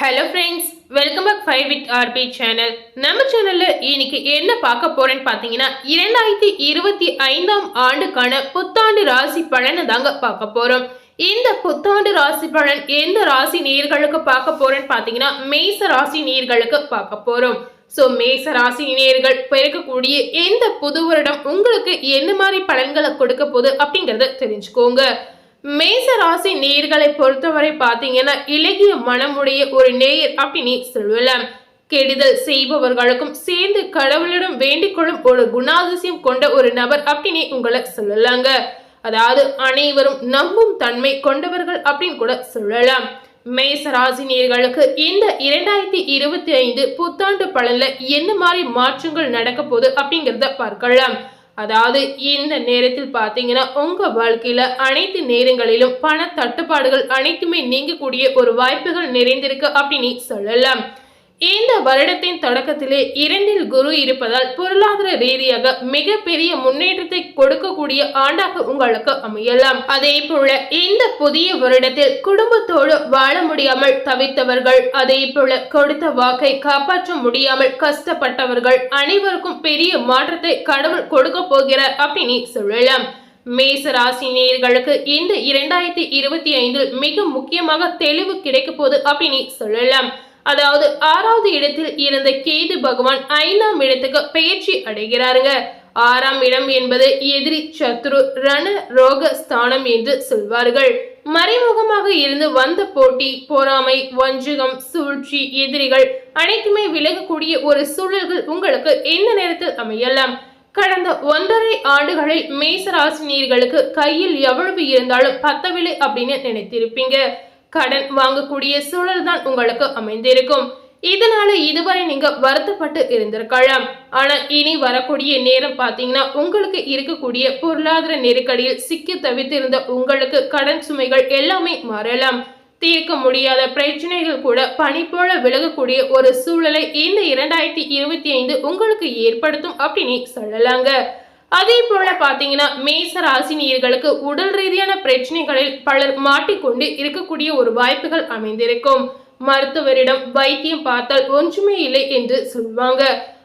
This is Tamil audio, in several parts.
Hello friends welcome back five with RP channel நம்ம சேனலில் இன்னைக்கு என்ன பார்க்க போறேன்னு பார்த்தீங்கன்னா இரண்டாயிரத்தி இருபத்தி ஐந்தாம் ஆண்டுக்கான புத்தாண்டு ராசி பலனை தாங்க பார்க்க போறோம். இந்த புத்தாண்டு ராசி பலன் எந்த ராசி நேர்களுக்கு பார்க்க போறேன்னு பார்த்தீங்கன்னா மேச ராசி நேர்களுக்கு பார்க்க போறோம். ஸோ மேச ராசி நேர்கள் பிறக்கக்கூடிய எந்த புது வருடம் உங்களுக்கு என்ன மாதிரி பலன்களை கொடுக்க போகுது அப்படிங்கறத தெரிஞ்சுக்கோங்க. மேச ராசி நேர்களை பொறுத்தவரை பார்த்தீங்கன்னா இலகிய மனமுடைய ஒரு நேயர் அப்படின்னு சொல்லலாம் கெடுதல் செய்பவர்களுக்கும் சேர்ந்து கடவுளிடம் வேண்டிக் கொள்ளும் ஒரு குணாதிசயம் கொண்ட ஒரு நபர் அப்படின்னு உங்களை சொல்லலாங்க. அதாவது அனைவரும் நம்பும் தன்மை கொண்டவர்கள் அப்படின்னு கூட சொல்லலாம். மேச ராசினியர்களுக்கு இந்த இரண்டாயிரத்தி இருபத்தி ஐந்து புத்தாண்டு பலன்ல என்ன மாதிரி மாற்றங்கள் நடக்க போகுது அப்படிங்கிறத பார்க்கலாம். அதாவது இந்த நேரத்தில் பார்த்தீங்கன்னா உங்க வாழ்க்கையில அனைத்து நேரங்களிலும் பண தட்டுப்பாடுகள் அனைத்துமே நீங்கக்கூடிய ஒரு வாய்ப்புகள் நிறைந்திருக்கு அப்படின்னு சொல்லலாம். இந்த வருடத்தின் தொடக்கத்திலே இரண்டில் குரு இருப்பதால் பொருளாதார ரீதியாக மிகப்பெரிய முன்னேற்றத்தை கொடுக்கக்கூடிய ஆண்டாக உங்களுக்கு அமையலாம். அதே போல இந்த புதிய வருடத்தில் குடும்பத்தோடு வாழ முடியாமல் தவித்தவர்கள் அதே போல கொடுத்த வாக்கை காப்பாற்ற முடியாமல் கஷ்டப்பட்டவர்கள் அனைவருக்கும் பெரிய மாற்றத்தை கடவுள் கொடுக்க போகிறார் அப்படின்னு சொல்லலாம். மேச ராசி நேர்களுக்கு இந்த இரண்டாயிரத்தி இருபத்தி ஐந்தில் மிக முக்கியமாக தெளிவு கிடைக்க போகுது அப்படின்னு சொல்லலாம். அதாவது ஆறாவது இடத்தில் இருந்த கேது பகவான் ஐந்தாம் இடத்துக்கு பயிற்சி அடைகிறாருங்க. ஆறாம் இடம் என்பது எதிரி சத்ரு ரண ரோக ஸ்தானம் என்று சொல்வார்கள். மறைமுகமாக இருந்து வந்த போட்டி பொறாமை வஞ்சகம் சூழ்ச்சி எதிரிகள் அனைத்துமே விலகக்கூடிய ஒரு சூழல்கள் உங்களுக்கு எந்த நேரத்தில் அமையலாம்? கடந்த ஒன்றரை ஆண்டுகளில் மேசராசினியர்களுக்கு கையில் எவ்வளவு இருந்தாலும் பத்தவில்லை அப்படின்னு நினைத்திருப்பீங்க. கடன் வாங்கக்கூடிய சூழல் தான் உங்களுக்கு அமைந்திருக்கும். இதனால இதுவரை நீங்க வருத்தப்பட்டு இருந்திருக்கலாம். ஆனா இனி வரக்கூடிய நேரம் பாத்தீங்கன்னா உங்களுக்கு இருக்கக்கூடிய பொருளாதார நெருக்கடியில் சிக்கி தவித்திருந்த உங்களுக்கு கடன் சுமைகள் எல்லாமே மாறலாம். தீர்க்க முடியாத பிரச்சனைகள் கூட பனி போல விலகக்கூடிய ஒரு சூழலை இந்த இரண்டாயிரத்தி இருபத்தி ஐந்து உங்களுக்கு ஏற்படுத்தும் அப்படின்னு சொல்லலாங்க. அதே போல பாத்தீங்கன்னா மேச ராசினியர்களுக்கு உடல் ரீதியான பிரச்சனைகளில் பலர் மாட்டிக்கொண்டு இருக்கக்கூடிய ஒரு வாய்ப்புகள் அமைந்திருக்கும். மருத்துவரிடம் வைத்தியம் பார்த்தால் ஒன்றுமே இல்லை என்று சொல்வாங்க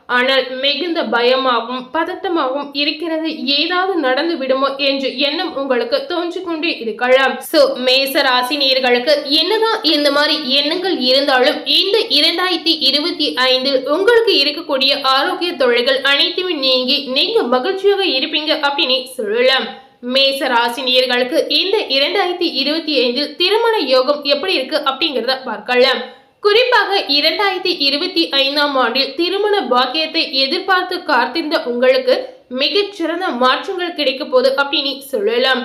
ஆனால் மிகுந்த பயமாகவும் பதட்டமாகவும் இருக்கிறது ஏதாவது நடந்து விடுமோ என்று எண்ணம் உங்களுக்கு தோன்றிக்கொண்டே இருக்கலாம். சோ மேச ராசினியர்களுக்கு என்னதான் இந்த மாதிரி எண்ணங்கள் இருந்தாலும் இந்த இரண்டாயிரத்தி இருபத்தி ஐந்தில் உங்களுக்கு இருக்கக்கூடிய ஆரோக்கிய தொழில்கள் அனைத்துமே நீங்கி நீங்க மகிழ்ச்சியாக இருப்பீங்க அப்படின்னு சொல்லலாம். மேச ராசினியர்களுக்கு இந்த இரண்டாயிரத்தி இருபத்தி ஐந்தில் திருமண யோகம் எப்படி இருக்கு அப்படிங்கிறத பார்க்கலாம். குறிப்பாக இரண்டாயிரத்தி இருபத்தி ஐந்தாம் ஆண்டில் திருமண பாக்கியத்தை எதிர்பார்த்து காத்திருந்த உங்களுக்கு மிகச்சிறந்த மாற்றங்கள் கிடைக்க போது அப்படின்னு சொல்லலாம்.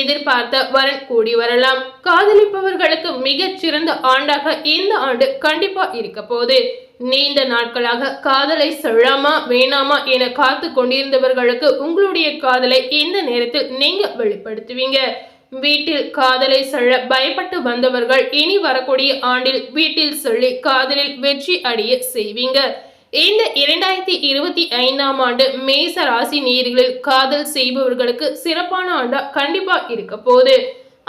எதிர்பார்த்த வரன் கூடி வரலாம். காதலிப்பவர்களுக்கு மிகச்சிறந்த ஆண்டாக இந்த ஆண்டு கண்டிப்பா இருக்க போகுது. நீண்ட நாட்களாக காதலை சொல்லாமா வேணாமா என காத்து கொண்டிருந்தவர்களுக்கு உங்களுடைய காதலை இந்த நேரத்தில் நீங்க வெளிப்படுத்துவீங்க. வீட்டில் காதலை சொல்ல பயப்பட்டு வந்தவர்கள் இனி வரக்கூடிய ஆண்டில் வீட்டில் சொல்லி காதலில் வெற்றி அடைய செய்வீங்க. இந்த இரண்டாயிரத்தி இருபத்தி ஐந்தாம் ஆண்டு மேச ராசி நீர்களில் காதல் செய்பவர்களுக்கு சிறப்பான ஆண்டா கண்டிப்பா இருக்க போகுது.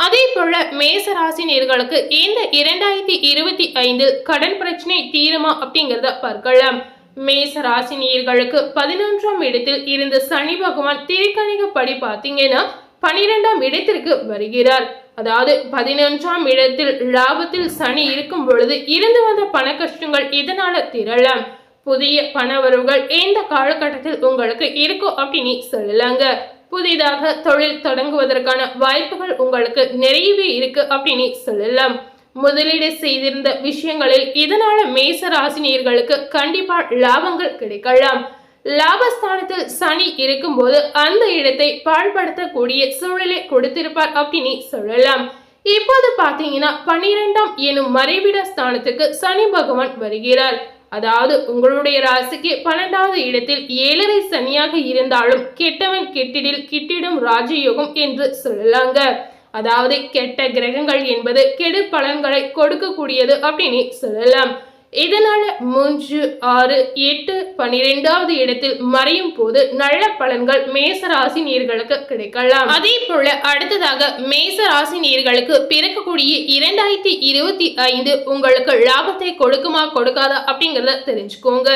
அதே போல மேச ராசி நேர்களுக்கு இந்த இரண்டாயிரத்தி இருபத்தி ஐந்தில் கடன் பிரச்சனை தீருமா அப்படிங்கிறத பார்க்கலாம். மேச ராசி நேர்களுக்கு பதினொன்றாம் இடத்தில் இருந்த சனி பகவான் திருக்கணிகப்படி பார்த்தீங்கன்னா பனிரெண்டாம் இடத்திற்கு வருகிறார். அதாவது பதினொன்றாம் இடத்தில் லாபத்தில் சனி இருக்கும் பொழுது இருந்து வந்த பண கஷ்டங்கள் இதனால திரளாம் புதிய பணவரவுகள் இந்த காலகட்டத்தில் உங்களுக்கு இருக்கும் அப்படின்னு சொல்லலாங்க. புதிதாக தொழில் தொடங்குவதற்கான வாய்ப்புகள் உங்களுக்கு நிறையவே இருக்கு அப்படின்னு சொல்லலாம். முதலீடு செய்திருந்த விஷயங்களில் இதனால மேச ராசினியர்களுக்கு கண்டிப்பா லாபங்கள் கிடைக்கலாம். லாபஸ்தானத்தில் சனி இருக்கும்போது அந்த இடத்தை பாழ்படுத்தக்கூடிய சூழலை கொடுத்திருப்பார் அப்படின்னு சொல்லலாம். இப்போது பாத்தீங்கன்னா பன்னிரெண்டாம் எனும் மறைவிட ஸ்தானத்துக்கு சனி பகவான் வருகிறார். அதாவது உங்களுடைய ராசிக்கு பன்னெண்டாவது இடத்தில் ஏழரை சனியாக இருந்தாலும் கெட்டவன் கெட்டிடில் கிட்டிடும் ராஜயோகம் என்று சொல்லலாங்க. அதாவது கெட்ட கிரகங்கள் என்பது கெடு பலன்களை கொடுக்கக்கூடியது அப்படின்னு சொல்லலாம். இதனால மூன்று ஆறு எட்டு பனிரெண்டாவது இடத்தில் மறையும் போது நல்ல பலன்கள் மேசராசி நீர்களுக்கு கிடைக்கலாம். அதே போல அடுத்ததாக மேசராசி நீர்களுக்கு பிறக்கக்கூடிய இரண்டாயிரத்தி இருபத்தி ஐந்து உங்களுக்கு லாபத்தை கொடுக்குமா கொடுக்காதா அப்படிங்கறத தெரிஞ்சுக்கோங்க.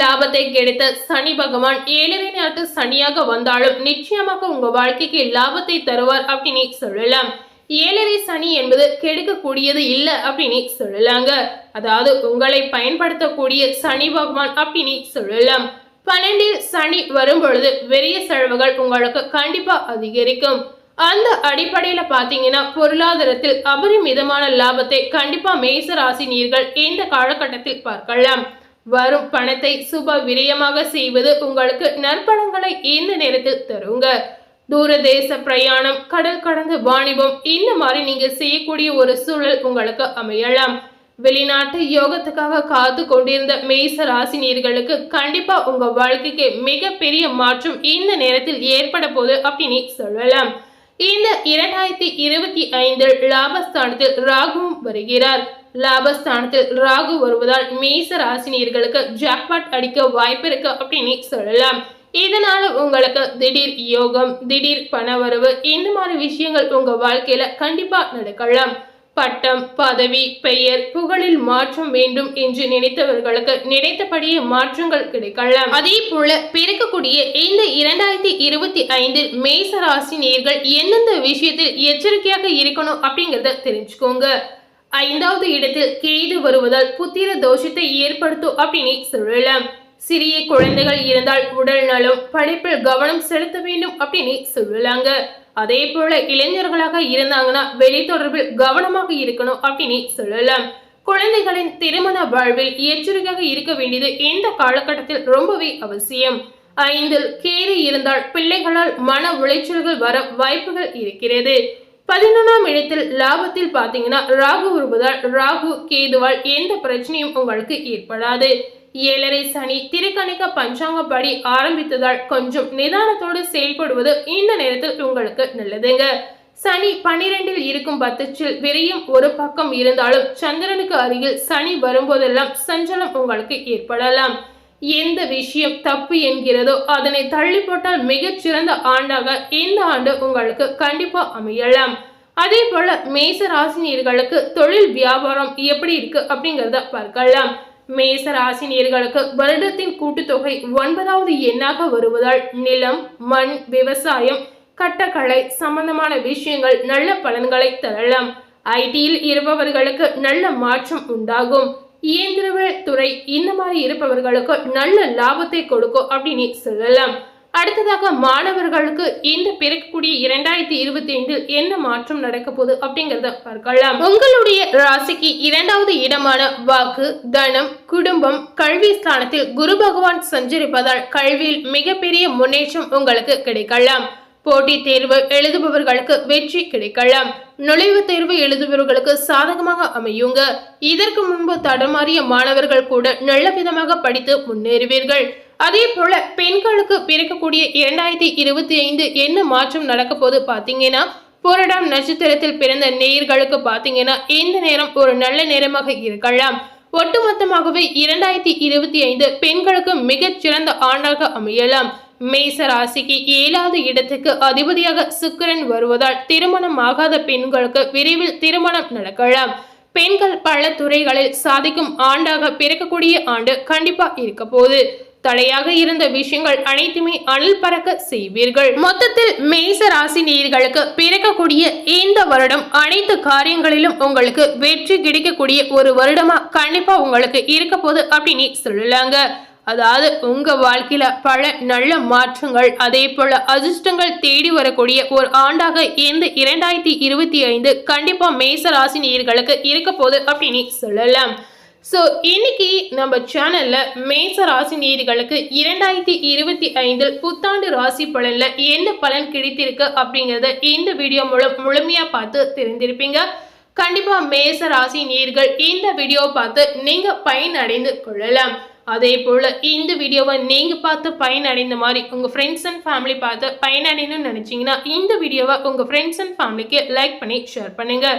லாபத்தை கிடைத்த சனி பகவான் ஏழரை நாட்டு சனியாக வந்தாலும் நிச்சயமாக உங்க வாழ்க்கைக்கு லாபத்தை தருவார் அப்படின்னு சொல்லலாம். ஏழரை சனி என்பது கெடுக்கக்கூடியது இல்லை அப்படின்னு சொல்லலாங்க. அதாவது உங்களை பயன்படுத்தக்கூடிய சனி பகவான் அப்படின்னு சொல்லலாம். பன்னெண்டில் சனி வரும் பொழுது வெறிய செலவுகள் உங்களுக்கு கண்டிப்பா அதிகரிக்கும். அந்த அடிப்படையில பாத்தீங்கன்னா பொருளாதாரத்தில் அபரிமிதமான லாபத்தை கண்டிப்பா மேச ராசி நீர்கள் இந்த காலகட்டத்தில் பார்க்கலாம். வரும் பணத்தை சுப விரயமாக செய்வது உங்களுக்கு நற்பணங்களை இந்த நேரத்தில் தருங்க. தூரதேச பிரயாணம் கடல் கடந்த வாணிபம் இந்த மாதிரி நீங்க செய்யக்கூடிய ஒரு சூழல் உங்களுக்கு அமையலாம். வெளிநாட்டு யோகத்துக்காக காத்து கொண்டிருந்த மேச ராசினியர்களுக்கு கண்டிப்பா உங்க வாழ்க்கைக்கு மிகப்பெரிய மாற்றம் இந்த நேரத்தில் ஏற்பட போது அப்படின்னு சொல்லலாம். இந்த இரண்டாயிரத்தி இருபத்தி ஐந்தில் லாபஸ்தானத்தில் ராகுவும் வருகிறார். லாபஸ்தானத்தில் ராகு வருவதால் மேச ராசினியர்களுக்கு ஜாக்பாட் அடிக்க வாய்ப்பு இருக்கு அப்படின்னு சொல்லலாம். இதனால உங்களுக்கு திடீர் யோகம் திடீர் பணவரவு இந்த மாதிரி விஷயங்கள் உங்க வாழ்க்கையில கண்டிப்பா நடக்கலாம். பட்டம் பதவி பெயர் புகழில் மாற்றம் வேண்டும் என்று நினைத்தவர்களுக்கு நினைத்தபடியே மாற்றங்கள் கிடைக்கலாம். அதே போல பிறக்கக்கூடிய இந்த இரண்டாயிரத்தி இருபத்தி ஐந்தில் மேச ராசி நேர்கள் எந்தெந்த விஷயத்தில் எச்சரிக்கையாக இருக்கணும் அப்படிங்கறத தெரிஞ்சுக்கோங்க. ஐந்தாவது இடத்தில் கேது வருவதால் புத்திர தோஷத்தை ஏற்படுத்தும் அப்படின்னு சொல்லலாம். சிறிய குழந்தைகள் இருந்தால் உடல் நலம் படிப்பில் கவனம் செலுத்த வேண்டும் அப்படின்னு சொல்லலாங்க அதே போல இளைஞர்களாக இருந்தாங்கன்னா வெளி தொடர்பில் கவனமாக இருக்கணும் அப்படின்னு சொல்லலாம். குழந்தைகளின் திருமண வாழ்வில் எச்சரிக்கையாக இருக்க வேண்டியது இந்த காலகட்டத்தில் ரொம்பவே அவசியம். ஐந்தில் கேது இருந்தால் பிள்ளைகளால் மன உளைச்சல்கள் வர வாய்ப்புகள் இருக்கிறது. பதினொன்றாம் இடத்தில் லாபத்தில் பாத்தீங்கன்னா ராகு வருவதால் ராகு கேதுவால் எந்த பிரச்சனையும் உங்களுக்கு ஏற்படாது. ஏழரை சனி திருக்கணிக்க பஞ்சாங்கப்படி ஆரம்பித்ததால் கொஞ்சம் நிதானத்தோடு செயல்படுவது இந்த நேரத்தில் உங்களுக்கு நல்லதுங்க. சனி பனிரெண்டில் இருக்கும் பத்துச்சில் விரையும் ஒரு பக்கம் இருந்தாலும் சந்திரனுக்கு அருகில் சனி வரும்போதெல்லாம் சஞ்சலம் உங்களுக்கு ஏற்படலாம். எந்த விஷயம் தப்பு என்கிறதோ அதனை தள்ளி போட்டால் மிகச்சிறந்த ஆண்டாக இந்த ஆண்டு உங்களுக்கு கண்டிப்பா அமையலாம். அதே போல மேச ராசினியர்களுக்கு தொழில் வியாபாரம் எப்படி இருக்கு அப்படிங்கிறத பார்க்கலாம். மேச ராசினியர்களுக்கு வருடத்தின் கூட்டுத்தொகை ஒன்பதாவது எண்ணாக வருவதால் நிலம் மண் விவசாயம் கட்டக்கலை சம்பந்தமான விஷயங்கள் நல்ல பலன்களை தரலாம். ஐடியில் இருப்பவர்களுக்கு நல்ல மாற்றம் உண்டாகும். இயந்திரவியல் துறை இந்த மாதிரி இருப்பவர்களுக்கு நல்ல லாபத்தை கொடுக்கும் அப்படின்னு சொல்லலாம். அடுத்ததாக மாணவர்களுக்கு இந்த பிறக்கக்கூடிய இரண்டாயிரத்தி இருபத்தி ஐந்தில் என்ன மாற்றம் நடக்க போகுது அப்படிங்கறத பார்க்கலாம். உங்களுடைய ராசிக்கு இரண்டாவது இடமான வாக்கு தனம் குடும்பம் கல்வி ஸ்தானத்தில் குரு பகவான் சஞ்சரிப்பதால் கல்வியில் மிகப்பெரிய முன்னேற்றம் உங்களுக்கு கிடைக்கலாம். போட்டித் தேர்வு எழுதுபவர்களுக்கு வெற்றி கிடைக்கலாம். நுழைவுத் தேர்வு எழுதுபவர்களுக்கு சாதகமாக அமையுங்க. இதற்கு முன்பு தடமாறிய மாணவர்கள் கூட நல்ல விதமாக படித்து முன்னேறுவீர்கள். அதே போல பெண்களுக்கு பிறக்கக்கூடிய இரண்டாயிரத்தி இருபத்தி ஐந்து என்ன மாற்றம் நடக்க போது பாத்தீங்கன்னா புரடாம் நட்சத்திரத்தில் பிறந்த நேயர்களுக்கு பாத்தீங்கன்னா இந்த நேரம் ஒரு நல்ல நேரமாக இருக்கலாம். ஒட்டுமொத்தமாகவே இரண்டாயிரத்தி இருபத்தி ஐந்து பெண்களுக்கு மிக சிறந்த ஆண்டாக அமையலாம். மேச ராசிக்கு ஏழாவது இடத்துக்கு அதிபதியாக சுக்கரன் வருவதால் திருமணம் ஆகாத பெண்களுக்கு விரைவில் திருமணம் நடக்கலாம். பெண்கள் பல துறைகளில் சாதிக்கும் ஆண்டாக பிறக்கக்கூடிய ஆண்டு கண்டிப்பா இருக்க போகுது. தடையாக இருந்த விஷயங்கள் அனைத்துமே அனல் பறக்க செய்வீர்கள். மொத்தத்தில் மேச ராசி நேயர்களுக்கு பிறக்கக்கூடிய இந்த வருடம் அனைத்து காரியங்களிலும் உங்களுக்கு வெற்றி கிடைக்கக்கூடிய ஒரு வருடமா கண்டிப்பா உங்களுக்கு இருக்க போது அப்படின்னு சொல்லலாங்க. அதாவது உங்க வாழ்க்கையில பல நல்ல மாற்றங்கள் அதே போல அதிர்ஷ்டங்கள் தேடி வரக்கூடிய ஒரு ஆண்டாக இந்த இரண்டாயிரத்தி இருபத்தி ஐந்து கண்டிப்பா மேச ராசி நேயர்களுக்கு இருக்க போகுது அப்படின்னு சொல்லலாம். ஸோ இன்னைக்கு நம்ம சேனல்ல மேச ராசி நேர்களுக்கு இரண்டாயிரத்தி இருபத்தி ஐந்தில் புத்தாண்டு ராசி பலன்ல என்ன பலன் கிடைத்திருக்கு அப்படிங்கறத இந்த வீடியோ மூலம் முழுமையா பார்த்து தெரிந்திருப்பீங்க. கண்டிப்பா மேச ராசி நேர்கள் இந்த வீடியோ பார்த்து நீங்க பயனடைந்து கொள்ளலாம். அதே போல் இந்த வீடியோவை நீங்கள் பார்த்து பயனடைந்த மாதிரி உங்கள் ஃப்ரெண்ட்ஸ் அண்ட் ஃபேமிலி பார்த்து பயனடையணும்னு நினச்சிங்கன்னா இந்த வீடியோவை உங்கள் ஃப்ரெண்ட்ஸ் அண்ட் ஃபேமிலிக்கு லைக் பண்ணி ஷேர் பண்ணுங்கள்